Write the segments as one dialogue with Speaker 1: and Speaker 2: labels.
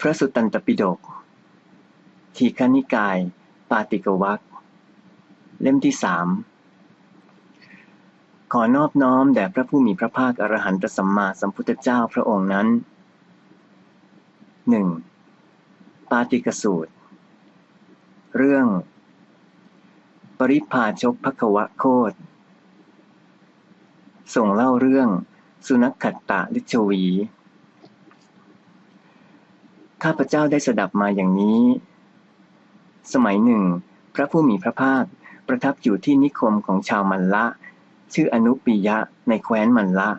Speaker 1: พระสุตตันตปิฎกทีฆนิกาย ปาติกวักเล่มที่สามขอนอบน้อมแด่พระผู้มีพระภาคอรหันตสัมมาสัมพุทธเจ้าพระองค์นั้นหนึ่งปาติกสูตร เรื่อง ปริพาชกภควะโคดส่งเล่าเรื่อง สุนัขขัตตะลิชวี ข้าพเจ้าได้สดับมาอย่างนี้ สมัยหนึ่ง พระผู้มีพระภาคประทับอยู่ที่นิคมของชาวมันละ ชื่ออนุปิยะในแคว้นมันละ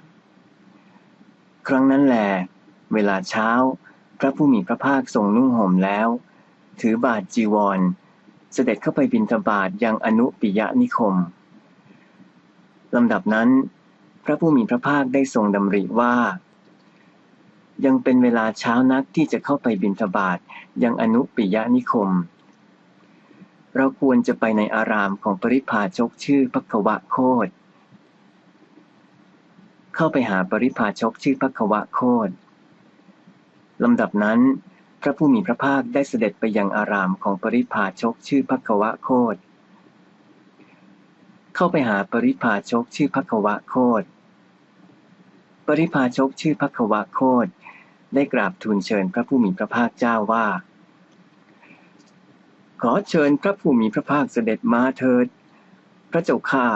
Speaker 1: ครั้งนั้นแหลเวลาเช้า พระผู้มีพระภาคทรงนุ่งห่มแล้ว ถือบาทจีวร เสด็จเข้าไปบินทบาทยังอนุปิยะนิคมลำดับนั้น พระผู้มีพระภาคได้ทรงดำริว่า ยังเป็นเวลาเช้านักที่จะเข้าไปบินทบาทยังอนุปิยนิคม เราควรจะไปในอารามของปริพาชกชื่อพักวะโคดเข้าไปหาปริพาชกชื่อพักวะโคดลำดับนั้น พระผู้มีพระภาคได้เสด็จไปยังอารามของปริพาชกชื่อพักวะโคดเข้าไปหาปริพาชกชื่อพักวะโคด ปริพาชกชื่อพักวะโคดได้กราบทูลเชิญพระผู้มีพระภาคเจ้าว่า ขอเชิญพระผู้มีพระภาคเสด็จมาเถิด พระเจ้าข้า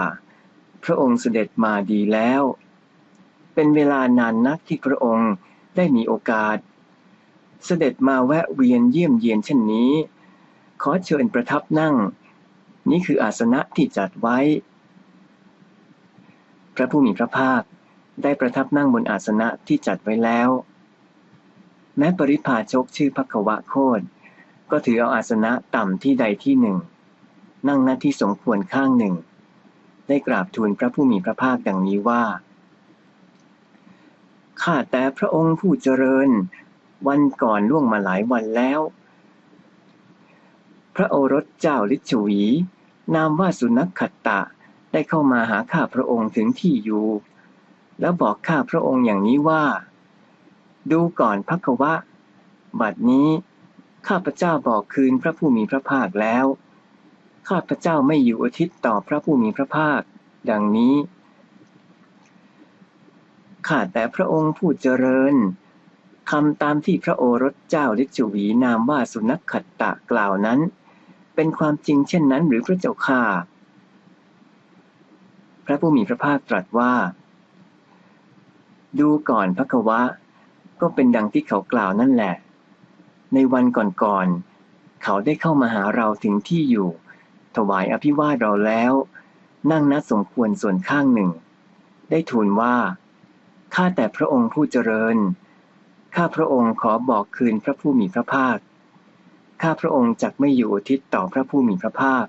Speaker 1: พระองค์เสด็จมาดีแล้ว เป็นเวลานานนักที่พระองค์ได้มีโอกาส เสด็จมาแวะเวียนเยี่ยมเยียนเช่นนี้ ขอเชิญประทับนั่ง นี่คืออาสนะที่จัดไว้ พระผู้มีพระภาค ได้ประทับนั่งบนอาสนะที่จัดไว้แล้ว แม้ปริพาชกชื่อพักวะโคดก็ถือเอาอาสนะต่ำที่ใดที่หนึ่ง นั่งหน้าที่สมควรข้างหนึ่ง ได้กราบทูลพระผู้มีพระภาคดังนี้ว่าข้าแต่พระองค์ผู้เจริญ วันก่อนล่วงมาหลายวันแล้ว พระโอรสเจ้าลิชวี นามว่าสุนัขขัตตะได้เข้ามาหาข้าพระองค์ถึงที่อยู่ แล้วบอกข้าพระองค์อย่างนี้ว่า ดูก่อนพักวะ บัดนี้ ข้าพเจ้าบอกคืนพระผู้มีพระภาคแล้ว ข้าพเจ้าไม่อยู่อุทิศต่อพระผู้มีพระภาค ดังนี้ ข้าแต่พระองค์ผู้เจริญคำตามที่พระโอรสเจ้าลิชวีนามว่าสุนัขขัตตะกล่าวนั้น เป็นความจริงเช่นนั้นหรือพระเจ้าข้าพระผู้มีพระภาคตรัสว่า ดูก่อนพระกวะ ก็เป็นดังที่เขากล่าวนั่นแหละ ในวันก่อนๆเขาได้เข้ามาหาเราถึงที่อยู่ ถวายอภิวาทเราแล้ว นั่งนัดสมควรส่วนข้างหนึ่ง ได้ทูลว่าข้าแต่พระองค์ผู้เจริญข้าพระองค์ขอบอกคืนพระผู้มีพระภาคข้าพระองค์จักไม่อยู่อุทิศต่อพระผู้มีพระภาค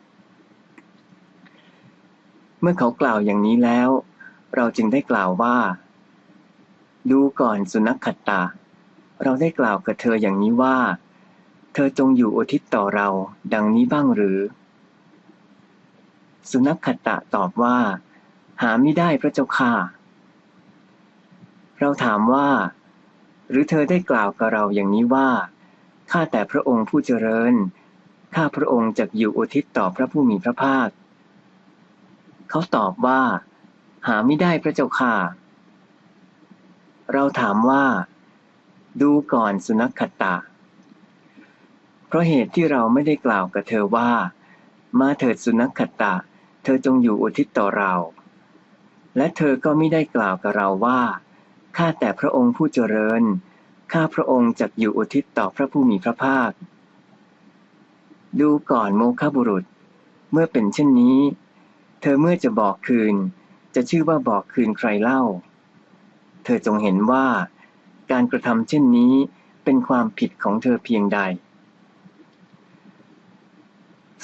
Speaker 1: เมื่อเขากล่าวอย่างนี้แล้ว เราจึงได้กล่าวว่า ดูก่อนสุนัขขัตตา เราได้กล่าวกับเธออย่างนี้ว่า เธอจงอยู่อุทิศต่อเรา ดังนี้บ้างหรือ สุนัขขัตตะตอบว่า หาไม่ได้พระเจ้าค่ะ เราถามว่า หรือเธอได้กล่าวกับเราอย่างนี้ว่า ข้าแต่พระองค์ผู้เจริญ ข้าพระองค์จะอยู่อุทิศต่อพระผู้มีพระภาค เขาตอบว่า หาไม่ได้พระเจ้าค่ะ เราถามว่า ดูก่อนสุนัขขตะเพราะเหตุที่เราไม่ได้กล่าวกับเธอว่า มาเถิดสุนัขขตะเธอจงอยู่อุทิศต่อเรา และเธอก็ไม่ได้กล่าวกับเราว่า ข้าแต่พระองค์ผู้เจริญ ข้าพระองค์จะอยู่อุทิศต่อพระผู้มีพระภาค ดูก่อนโมฆะบุรุษ เมื่อเป็นเช่นนี้ เธอเมื่อจะบอกคืน จะชื่อว่าบอกคืนใครเล่า เธอจงเห็นว่า การกระทำเช่นนี้เป็นความผิดของเธอเพียงใด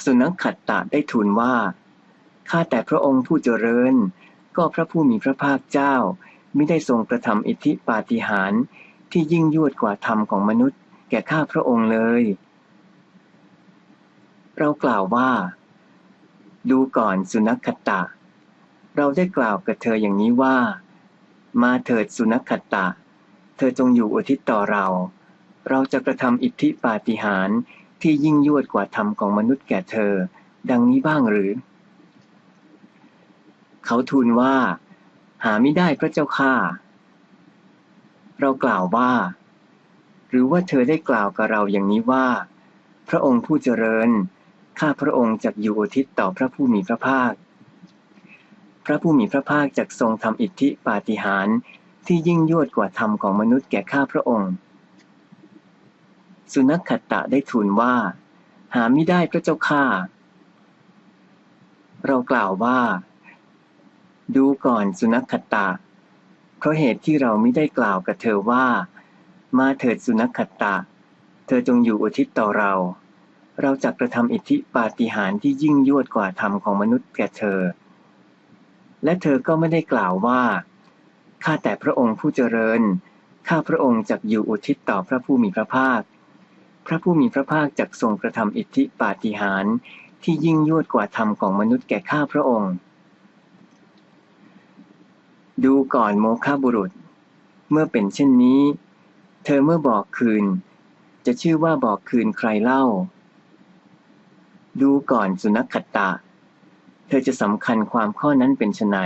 Speaker 1: สุนัขขัดตะได้ทูลว่า ข้าแต่พระองค์ผู้เจริญ ก็พระผู้มีพระภาคเจ้าไม่ได้ทรงกระทำอิทธิปาฏิหาริย์ที่ยิ่งยวดกว่าธรรมของมนุษย์ แก่ข้าพระองค์เลย เรากล่าวว่า ดูก่อนสุนัขขตะ เราได้กล่าวกับเธออย่างนี้ว่า มาเถิดสุนัขขตะ เธอจงอยู่อุทิศต่อเรา เราจะกระทำอิทธิปาฏิหาริย์ที่ยิ่งยวดกว่าธรรมของมนุษย์แก่เธอ ดังนี้บ้างหรือ เขาทูลว่า หาไม่ได้พระเจ้าข้าเรากล่าวว่า หรือว่าเธอได้กล่าวกับเราอย่างนี้ว่า พระองค์ผู้เจริญ ข้าพระองค์จักอยู่อุทิศต่อพระผู้มีพระภาค พระผู้มีพระภาคจักทรงทำอิทธิปาฏิหาริย์ที่ยิ่งยวดกว่าธรรมของมนุษย์แก่ข้าพระองค์ สุนัขขัตตะได้ทูลว่า หาไม่ได้พระเจ้าข้าเรากล่าวว่า ดูก่อนสุนัขขัตตะ เพราะเหตุที่เราไม่ได้กล่าวกับเธอว่า มาเถิดสุนัขขัตตะ เธอจงอยู่อุทิศต่อเรา เราจะกระทำอิทธิปาฏิหาริย์ที่ยิ่งยวดกว่าธรรมของมนุษย์แก่เธอ และเธอก็ไม่ได้กล่าวว่า ข้าแต่พระองค์ผู้เจริญ ข้าพระองค์จักอยู่อุทิศต่อพระผู้มีพระภาค พระผู้มีพระภาคจักทรงกระทำอิทธิปาฏิหาริย์ที่ยิ่งยวดกว่าธรรมของมนุษย์แก่ข้าพระองค์ ดูก่อนโมฆะบุรุษ เมื่อเป็นเช่นนี้ เธอเมื่อบอกคืน จะชื่อว่าบอกคืนใครเล่า ดูก่อนสุนัขขตตะ เธอจะสำคัญความข้อนั้นเป็นไน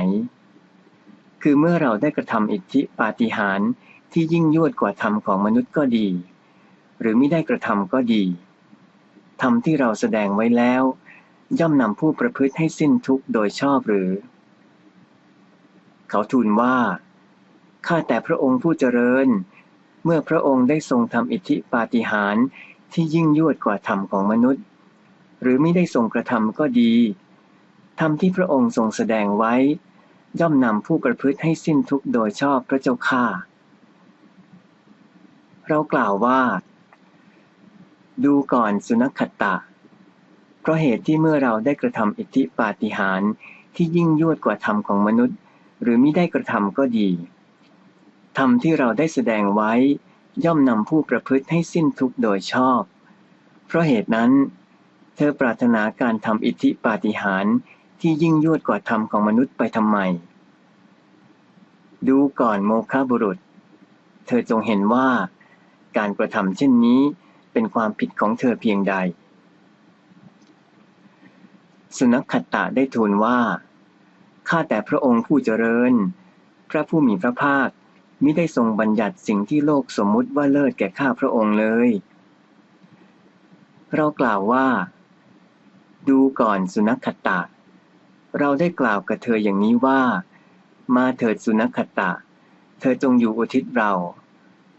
Speaker 1: คือเมื่อเราได้กระทำอิทธิปาฏิหาริย์ที่ยิ่งยวดกว่าธรรมของมนุษย์ก็ดี หรือไม่ได้กระทำก็ดีธรรมที่เราแสดงไว้แล้ว ย่อมนำผู้ประพฤติให้สิ้นทุกข์โดยชอบหรือ เขาทูลว่าข้าแต่พระองค์ผู้เจริญ เมื่อพระองค์ได้ทรงทำอิทธิปาฏิหาริย์ที่ยิ่งยวดกว่าธรรมของมนุษย์ หรือไม่ได้ทรงกระทำก็ดี ธรรมที่พระองค์ทรงแสดงไว้ ย่อมนำผู้ประพฤติให้สิ้นทุกข์โดยชอบพระเจ้าข้าเรากล่าวว่า ดูก่อนสุนัขตะ เพราะเหตุที่เมื่อเราได้กระทำอิทธิปาฏิหาริย์ที่ยิ่งยวดกว่าธรรมของมนุษย์ หรือมิได้กระทำก็ดีธรรมที่เราได้แสดงไว้ ย่อมนำผู้ประพฤติให้สิ้นทุกข์โดยชอบ เพราะเหตุนั้น เธอปรารถนาการทำอิทธิปาฏิหาริย์ ที่ยิ่งยวดกว่าธรรมของมนุษย์ไปทำไม ดูก่อนโมฆะบุรุษ เธอจงเห็นว่า การกระทำเช่นนี้เป็นความผิดของเธอเพียงใด สุนัขขัตตะได้ทูลว่า ข้าแต่พระองค์ผู้เจริญ พระผู้มีพระภาคมิได้ทรงบัญญัติสิ่งที่โลกสมมุติว่าเลิศแก่ข้าพระองค์เลย เรากล่าวว่า ดูก่อนสุนัขขตะ เราได้กล่าวกับเธออย่างนี้ว่า มาเถิดสุนัขตะ เธอจงอยู่อุทิศเรา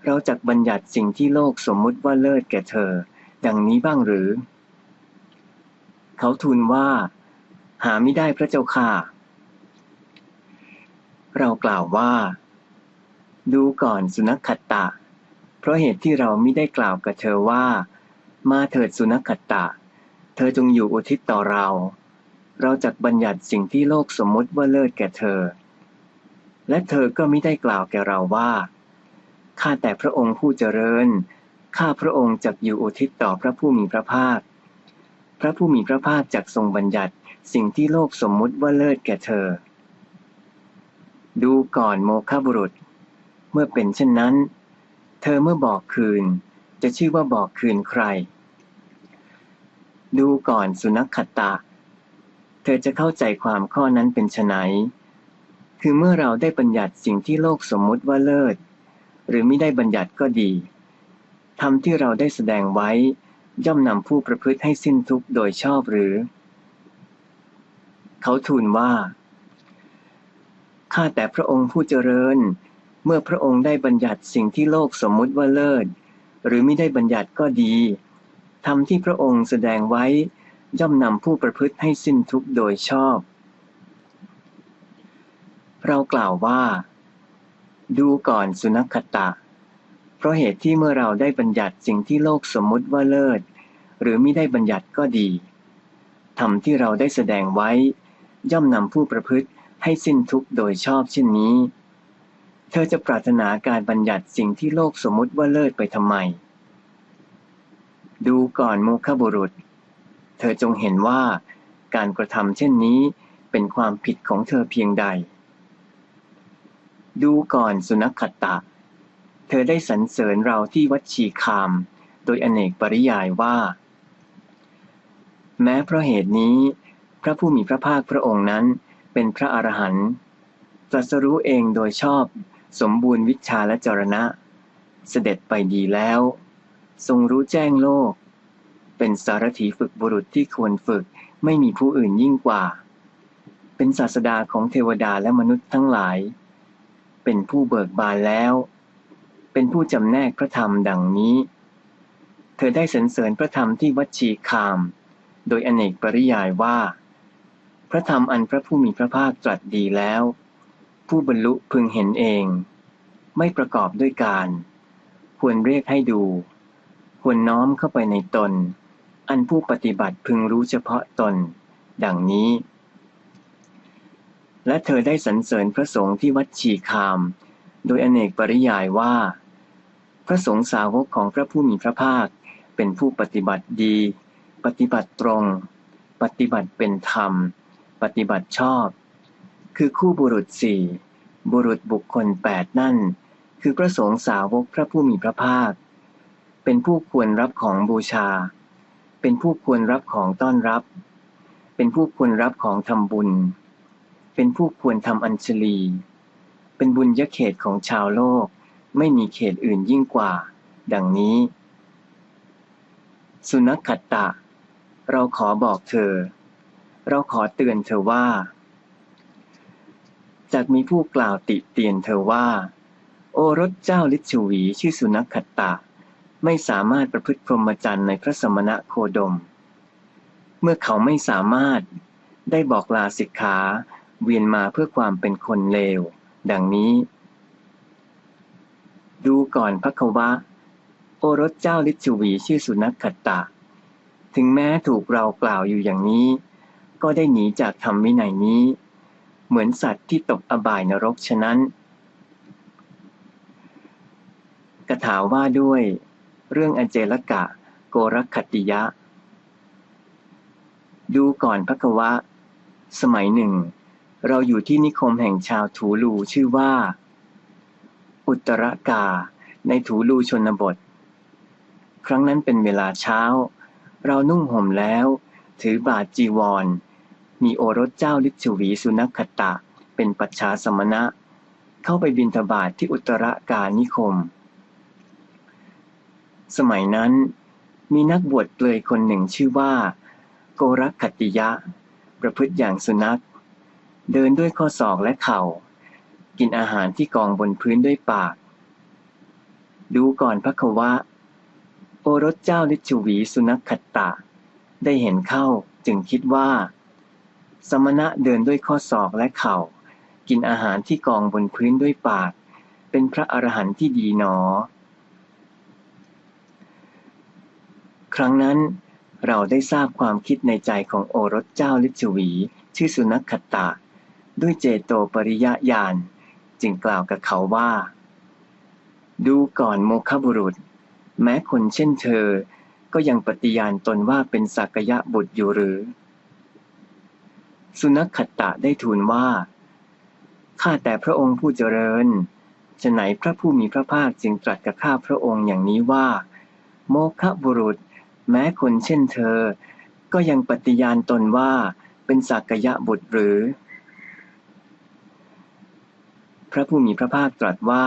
Speaker 1: เราจักบัญญัติสิ่งที่โลกสมมุติว่าเลิศแก่เธอ ดังนี้บ้างหรือ เขาทูลว่า หาไม่ได้พระเจ้าค่ะ เรากล่าวว่า ดูก่อนสุนัขตะ เพราะเหตุที่เราไม่ได้กล่าวกับเธอว่า มาเถิดสุนัขขตะ เธอจงอยู่อุทิศต่อเรา เราจักบัญญัติสิ่งที่โลกสมมุติว่าเลิศแก่เธอ และเธอก็ไม่ได้กล่าวแก่เราว่า ข้าแต่พระองค์ผู้เจริญ ข้าพระองค์จักอยู่อุทิศต่อพระผู้มีพระภาค พระผู้มีพระภาคจักทรงบัญญัติสิ่งที่โลกสมมุติว่าเลิศแก่เธอ ดูก่อนโมฆะบุรุษ เมื่อเป็นเช่นนั้น เธอเมื่อบอกคืน จะชื่อว่าบอกคืนใคร ดูก่อนสุนัขขตะ เธอจะเข้าใจความข้อนั้นเป็นไนคือเมื่อเราได้บัญญัติสิ่งที่โลกสมมุติว่าเลิศ หรือไม่ได้บัญญัติก็ดีทำที่เราได้แสดงไว้ ย่อมนำผู้ประพฤติให้สิ้นทุกข์โดยชอบหรือ เขาทูลว่า ข้าแต่พระองค์ผู้เจริญ เมื่อพระองค์ได้บัญญัติสิ่งที่โลกสมมุติว่าเลิศ หรือไม่ได้บัญญัติก็ดีทำที่พระองค์แสดงไว้ ย่อมนำผู้ประพฤติให้สิ้นทุกข์โดยชอบ เรากล่าวว่า ดูก่อนสุนัขตะ เพราะเหตุที่เมื่อเราได้บัญญัติสิ่งที่โลกสมมุติว่าเลิศ หรือไม่ได้บัญญัติก็ดีทำที่เราได้แสดงไว้ ย่อมนำผู้ประพฤติให้สิ้นทุกข์โดยชอบเช่นนี้ เธอจะปรารถนาการบัญญัติสิ่งที่โลกสมมุติว่าเลิศไปทำไม ดูก่อนโมฆะบุรุษ เธอจงเห็นว่าการกระทำเช่นนี้เป็นความผิดของเธอเพียงใด ดูก่อนสุนัขขตะ เธอได้สรรเสริญเราที่วัดชีคาม โดยอเนกปริยายว่า แม้เพราะเหตุนี้ พระผู้มีพระภาคพระองค์นั้นเป็นพระอรหันต์ตรัสรู้เองโดยชอบสมบูรณ์วิชาและจรณะ เสด็จไปดีแล้ว ทรงรู้แจ้งโลก เป็นสารถีฝึกบุรุษที่ควรฝึก ไม่มีผู้อื่นยิ่งกว่า เป็นศาสดาของเทวดาและมนุษย์ทั้งหลาย เป็นผู้เบิกบานแล้ว เป็นผู้จำแนกพระธรรมดังนี้ เธอได้สรรเสริญพระธรรมที่วัดชีคาม โดยอเนกปริยายว่า พระธรรมอันพระผู้มีพระภาคตรัสดีแล้ว ผู้บรรลุพึงเห็นเอง ไม่ประกอบด้วยการ ควรเรียกให้ดูควรน้อมเข้าไปในตน อันผู้ปฏิบัติพึงรู้เฉพาะตน ดังนี้ และเธอได้สรรเสริญพระสงฆ์ที่วัดชีคาม โดยอเนกปริยายว่า พระสงฆ์สาวกของพระผู้มีพระภาค เป็นผู้ปฏิบัติดี ปฏิบัติตรง ปฏิบัติเป็นธรรม ปฏิบัติชอบ คือคู่บุรุษสี่บุรุษบุคคลแปดนั่น คือพระสงฆ์สาวกพระผู้มีพระภาค เป็นผู้ควรรับของบูชา เป็นผู้ควรรับของต้อนรับ เป็นผู้ควรรับของทำบุญ เป็นผู้ควรทำอัญชลี เป็นบุญยเขตของชาวโลก ไม่มีเขตอื่นยิ่งกว่า ดังนี้ สุนัขขัตตะ เราขอบอกเธอ เราขอเตือนเธอว่าจากมีผู้กล่าวติเตียนเธอว่า โอรสเจ้าลิชวีชื่อสุนัขขัตตะ ไม่สามารถประพฤติพรหมจรรย์ในพระสมณะโคดม เมื่อเขาไม่สามารถได้บอกลาสิกขาเวียนมาเพื่อความเป็นคนเลว ดังนี้ ดูก่อนพระควะ โอรสเจ้าลิชวีชื่อสุนัขขตตะถึงแม้ถูกเรากล่าวอยู่อย่างนี้ ก็ได้หนีจากธรรมวินัยนี้ เหมือนสัตว์ที่ตกอบายนรกฉะนั้นกถาว่าด้วย เรื่องอเจลกะ โกรคติยะ ดูก่อนพระกวะ สมัยหนึ่ง เราอยู่ที่นิคมแห่งชาวถูลูชื่อว่า อุตรกา ในถูลูชนบท ครั้งนั้นเป็นเวลาเช้า เรานุ่งห่มแล้ว ถือบาทจีวร มีโอรสเจ้าลิชวีสุนัขตะ เป็นปัจฉาสมณะ เข้าไปบินทบาทที่อุตรกานิคม สมัยนั้น มีนักบวชเปลยคนหนึ่งชื่อว่า โกรักขติยะ ประพฤติอย่างสุนัข เดินด้วยข้อศอกและเข่า กินอาหารที่กองบนพื้นด้วยปาก ดูก่อนพระควะ โอรสเจ้าลิชวีสุนัขขตตะ ได้เห็นเข้าจึงคิดว่า สมณะเดินด้วยข้อศอกและเข่า กินอาหารที่กองบนพื้นด้วยปาก เป็นพระอรหันต์ที่ดีหนอ ครั้งนั้น เราได้ทราบความคิดในใจของโอรสเจ้าลิชวี ชื่อสุนัขขตตะด้วยเจโตปริยญาณจึงกล่าวกับเขาว่า ดูก่อนโมคบุรุษ แม้คนเช่นเธอ ก็ยังปฏิญาณตนว่าเป็นสักยะบุตรอยู่หรือ สุนัขขตะได้ทูลว่าข้าแต่พระองค์ผู้เจริญฉะไหนพระผู้มีพระภาคจึงตรัสกับข้าพระองค์อย่างนี้ว่า โมคบุรุษ แม้คนเช่นเธอ ก็ยังปฏิญาณตนว่าเป็นสักยะบุตรหรือ พระผู้มีพระภาคตรัสว่า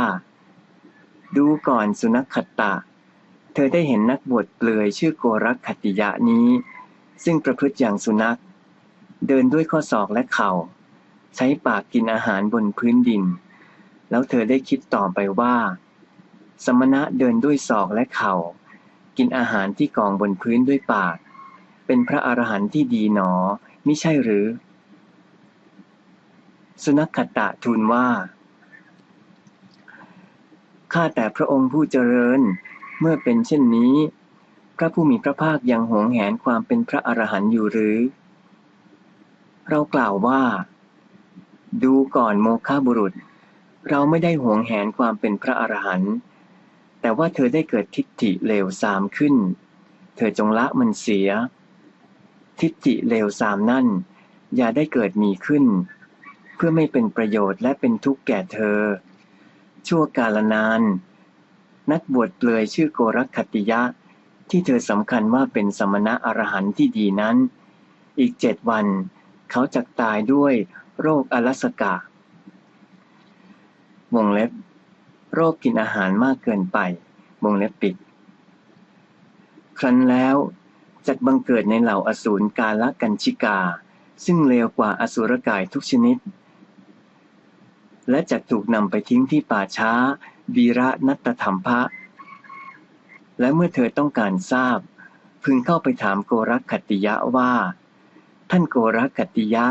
Speaker 1: ดูก่อนสุนัขขตตะ เธอได้เห็นนักบวชเปลือยชื่อโกรักขติยะนี้ ซึ่งประพฤติอย่างสุนัข เดินด้วยข้อศอกและเข่า ใช้ปากกินอาหารบนพื้นดิน แล้วเธอได้คิดต่อไปว่า สมณะเดินด้วยศอกและเข่า กินอาหารที่กองบนพื้นด้วยปาก เป็นพระอรหันต์ที่ดีหนอมิใช่หรือ สุนัขขตะทูลว่า ข้าแต่พระองค์ผู้เจริญ เมื่อเป็นเช่นนี้ พระผู้มีพระภาคยังหวงแหนความเป็นพระอรหันต์อยู่หรือ เรากล่าวว่า ดูก่อนโมฆะบุรุษ เราไม่ได้หวงแหนความเป็นพระอรหันต์ แต่ว่าเธอได้เกิดทิฏฐิเลวทรามขึ้น เธอจงละมันเสีย ทิฏฐิเลวทรามนั่น อย่าได้เกิดมีขึ้น เพื่อไม่เป็นประโยชน์และเป็นทุกข์แก่เธอ ชั่วกาลนาน นักบวชเปลือยชื่อโกรักขติยะ ที่เธอสำคัญว่าเป็นสมณะอรหันต์ที่ดีนั้น อีกเจ็ดวัน เขาจะตายด้วยโรคอลสกะวงเล็บ โรคกินอาหารมากเกินไปวงเล็บปิด ครั้นแล้วจักบังเกิดในเหล่าอสูรกาลกันชิกา ซึ่งเลวกว่าอสุรกายทุกชนิด และจะถูกนำไปทิ้งที่ป่าช้า วีระนัตธรรมภะและเมื่อเธอต้องการทราบ พึงเข้าไปถามโกรักขติยะว่า ท่านโกรักขติยะ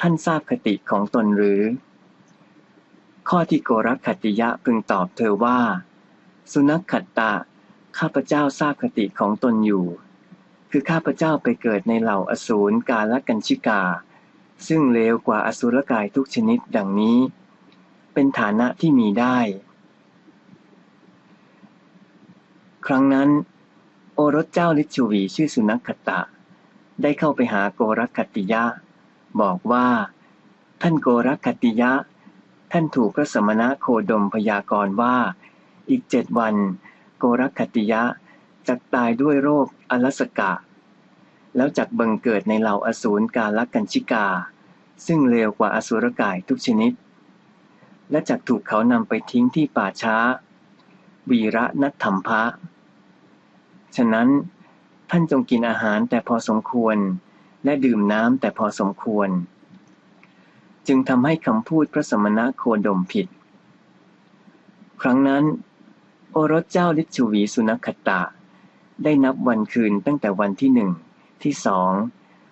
Speaker 1: ท่านทราบคติของตนหรือ ข้อที่โกรักขติยะพึงตอบเธอว่า สุนัขขัตตะ ข้าพเจ้าทราบคติของตนอยู่ คือข้าพเจ้าไปเกิดในเหล่าอสูรกาลกันชิกา ซึ่งเลวกว่าอสุรกายทุกชนิดดังนี้ เป็นฐานะที่มีได้ ครั้งนั้น โอรสเจ้าลิชวีชื่อสุนัขขตะ ได้เข้าไปหาโกรักขติยะ บอกว่า ท่านโกรักขติยะ ท่านถูกพระสมณะโคดมพยากรณ์ว่า อีกเจ็ดวัน โกรัติยะจะตายด้วยโรคอลสกะ แล้วจักบังเกิดในเหล่าอสูรกาลกันชิกา ซึ่งเลวกว่าอสุรกายทุกชนิด และจักถูกเขานำไปทิ้งที่ป่าช้า วีระนัตธรรมภะฉะนั้นท่านจงกินอาหารแต่พอสมควร และดื่มน้ำแต่พอสมควร จึงทำให้คำพูดพระสมณะโคดมผิด ครั้งนั้น โอรสเจ้าลิชวีสุนัขตะ ได้นับวันคืนตั้งแต่วันที่หนึ่งที่สอง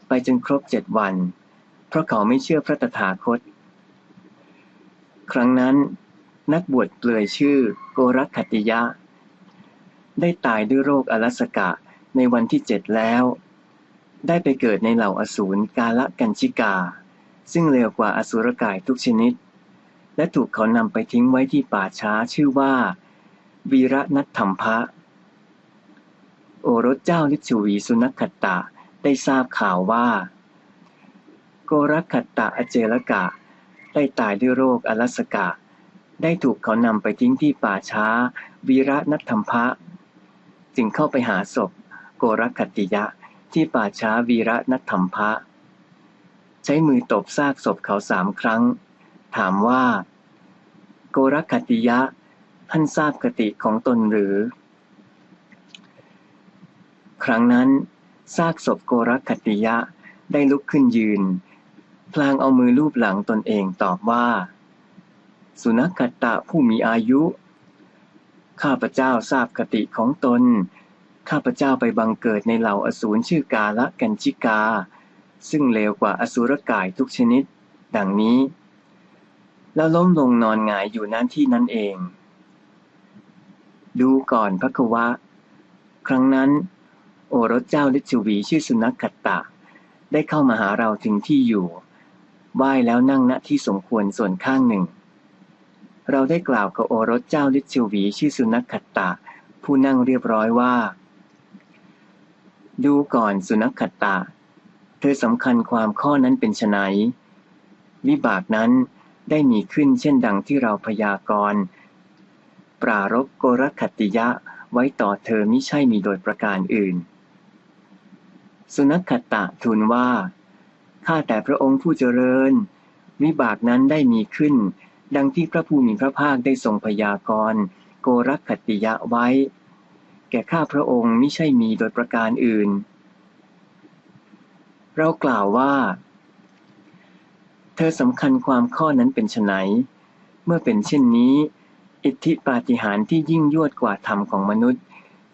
Speaker 1: ไปจนครบเจ็ดวัน เพราะเขาไม่เชื่อพระตถาคต ครั้งนั้น นักบวชเปลือยชื่อโกรักขติยะ ได้ตายด้วยโรคอลสกะในวันที่เจ็ดแล้ว ได้ไปเกิดในเหล่าอสูรกาละกันชิกา ซึ่งเลวกว่าอสุรกายทุกชนิด และถูกเขานำไปทิ้งไว้ที่ป่าช้าชื่อว่า วีระนัตธรรมภะโอรสเจ้าลิชวีสุนัขตตะได้ทราบข่าวว่า โกรักขตะอเจลกะ ได้ตายด้วยโรคอลสกะ ได้ถูกเขานำไปทิ้งที่ป่าช้า วีระนัตธรรมภะจึงเข้าไปหาศพ โกรักขติยะที่ป่าช้าวีระนัตธรรมภะ ใช้มือตบซากศพเขาสามครั้ง ถามว่า โกรัติยะ ท่านทราบคติของตนหรือ ครั้งนั้นซากศพโกรัติยะได้ลุกขึ้นยืน พลางเอามือลูบหลังตนเองตอบว่า สุนัขตะผู้มีอายุ ข้าพเจ้าทราบคติของตน ข้าพเจ้าไปบังเกิดในเหล่าอสูรชื่อกาละกันชิกา ซึ่งเลวกว่าอสูรกายทุกชนิด ดังนี้ แล้วล้มลงนอนหงายอยู่นั้นที่นั่นเอง ดูก่อนพระควะ ครั้งนั้น โอรสเจ้าลิชวีชื่อสุนัขขตะ ได้เข้ามาหาเราถึงที่อยู่ไหว้แล้วนั่งณที่สมควรส่วนข้างหนึ่ง เราได้กล่าวกับโอรสเจ้าลิชวีชื่อสุนัขขตะ ผู้นั่งเรียบร้อยว่า ดูก่อนสุนัขขตะ อสำคัญความข้อนั้นเป็นไฉนวิบากนั้นได้มีขึ้นเช่นดังที่เราพยากรณ์ปรารบโกรคติยะไว้ต่อเธอมิใช่มีโดยประการอื่น สุนัขตะทูลว่า ข้าแต่พระองค์ผู้เจริญ วิบากนั้นได้มีขึ้น ดังที่พระผู้มีพระภาคได้ทรงพยากรณ์โกรคติยะไว้ แก่ข้าพระองค์มิใช่มีโดยประการอื่น เรากล่าวว่า เธอสำคัญความข้อนั้นเป็นไนเมื่อเป็นเช่นนี้ อิทธิปาฏิหาริย์ที่ยิ่งยวดกว่าธรรมของมนุษย์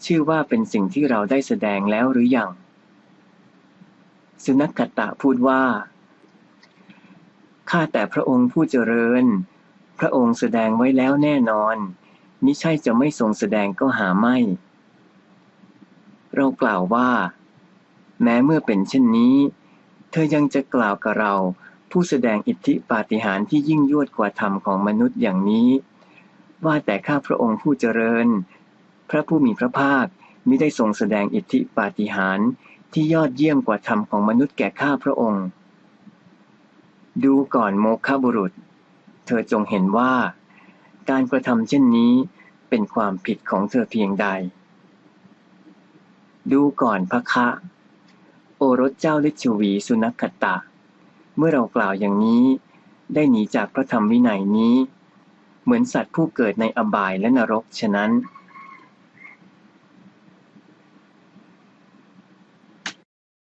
Speaker 1: ชื่อว่าเป็นสิ่งที่เราได้แสดงแล้วหรือยัง สุนัขตะพูดว่า ข้าแต่พระองค์ผู้เจริญ พระองค์แสดงไว้แล้วแน่นอนมิใช่จะไม่ทรงแสดงก็หาไม่ เรากล่าวว่า แม้เมื่อเป็นเช่นนี้ เธอยังจะกล่าวกับเรา ผู้แสดงอิทธิปาฏิหาริย์ที่ยิ่งยวดกว่าธรรมของมนุษย์อย่างนี้ ว่าแต่ข้าพระองค์ผู้เจริญ พระผู้มีพระภาคมิได้ทรงแสดงอิทธิปาฏิหาริย์ที่ยอดเยี่ยมกว่าธรรมของมนุษย์แก่ข้าพระองค์ ดูก่อนโมฆะบุรุษ เธอจงเห็นว่า การกระทำเช่นนี้เป็นความผิดของเธอเพียงใด ดูก่อนพระคะ โอรสเจ้าลิชวีสุนัขตะ เมื่อเรากล่าวอย่างนี้ ได้หนีจากพระธรรมวินัยนี้ เหมือนสัตว์ผู้เกิดในอบายและนรกฉะนั้น